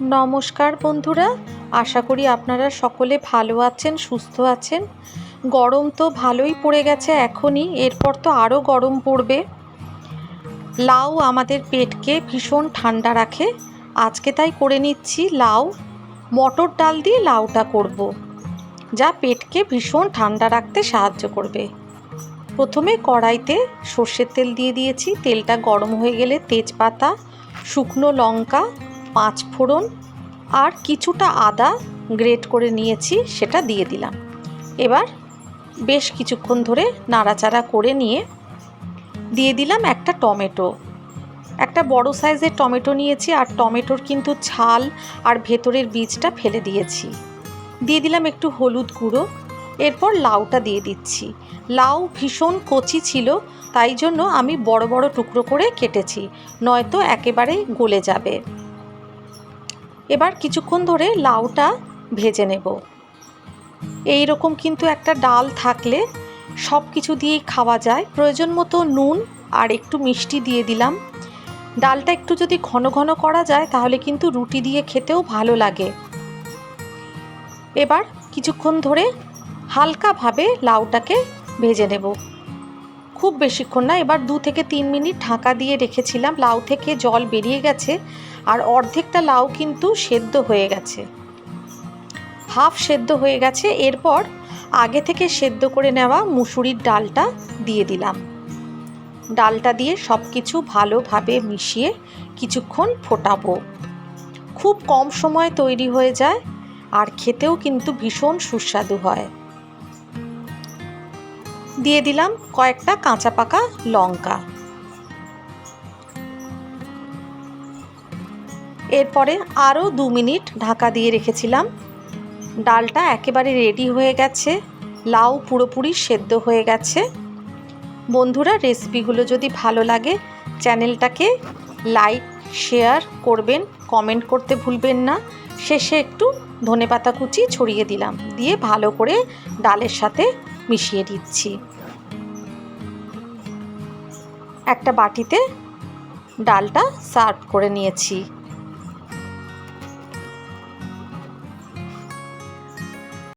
নমস্কার বন্ধুরা, আশা করি আপনারা সকলে ভালো আছেন, সুস্থ আছেন। গরম তো ভালোই পড়ে গেছে এখনই, এরপর তো আরও গরম পড়বে। লাউ আমাদের পেটকে ভীষণ ঠান্ডা রাখে। আজকে তাই করে নিচ্ছি লাউ। মটর ডাল দিয়ে লাউটা করব। যা পেটকে ভীষণ ঠান্ডা রাখতে সাহায্য করবে। প্রথমে কড়াইতে সর্ষের তেল দিয়ে দিয়েছি। তেলটা গরম হয়ে গেলে তেজপাতা, শুকনো লঙ্কা পাঁচ ফোড়ন আর কিছুটা আদা গ্রেট করে নিয়েছি, সেটা দিয়ে দিলাম। এবার বেশ কিছুক্ষণ ধরে নাড়াচাড়া করে নিয়ে দিয়ে দিলাম একটা টমেটো। একটা বড় সাইজের টমেটো নিয়েছি আর টমেটোর কিন্তু ছাল আর ভেতরের বীজটা ফেলে দিয়েছি। দিয়ে দিলাম একটু হলুদ গুঁড়ো। এরপর লাউটা দিয়ে দিচ্ছি। লাউ ভীষণ কচি ছিল, তাই জন্য আমি বড় বড় টুকরো করে কেটেছি, নয়তো একেবারে গলে যাবে। এবার কিছুক্ষণ ধরে লাউটা ভেজে নেব। এই রকম কিন্তু একটা ডাল থাকলে সব কিছু দিয়েই খাওয়া যায়। প্রয়োজন মতো নুন আর একটু মিষ্টি দিয়ে দিলাম। ডালটা একটু যদি ঘন ঘন করা যায় তাহলে কিন্তু রুটি দিয়ে খেতেও ভালো লাগে। এবার কিছুক্ষণ ধরে হালকাভাবে লাউটাকে ভেজে নেব। খুব বেশিক্ষণ না, এবার দু থেকে তিন মিনিট ঢাকা দিয়ে রেখেছিলাম। লাউ থেকে জল বেরিয়ে গেছে আর অর্ধেকটা লাউ কিন্তু সেদ্ধ হয়ে গেছে। হাফ সেদ্ধ হয়ে গেছে, এরপর আগে থেকে সেদ্ধ করে নেওয়া মুসুরির ডালটা দিয়ে দিলাম। ডালটা দিয়ে সব কিছু ভালোভাবে মিশিয়ে কিছুক্ষণ ফোটাবো। খুব কম সময় তৈরি হয়ে যায় আর খেতেও কিন্তু ভীষণ সুস্বাদু হয়। দিয়ে দিলাম কয়েকটা কাঁচা পাকা লঙ্কা। এরপরে আরও দু মিনিট ঢাকা দিয়ে রেখেছিলাম। ডালটা একেবারে রেডি হয়ে গেছে, লাউ পুরোপুরি সেদ্ধ হয়ে গেছে। বন্ধুরা, রেসিপিগুলো যদি ভালো লাগে, চ্যানেলটাকে লাইক, শেয়ার করবেন, কমেন্ট করতে ভুলবেন না। শেষে একটু ধনেপাতা কুচি ছড়িয়ে দিলাম, দিয়ে ভালো করে ডালের সাথে মিশিয়ে দিচ্ছি। একটা বাটিতে ডালটা সার্ভ করে নিয়েছি।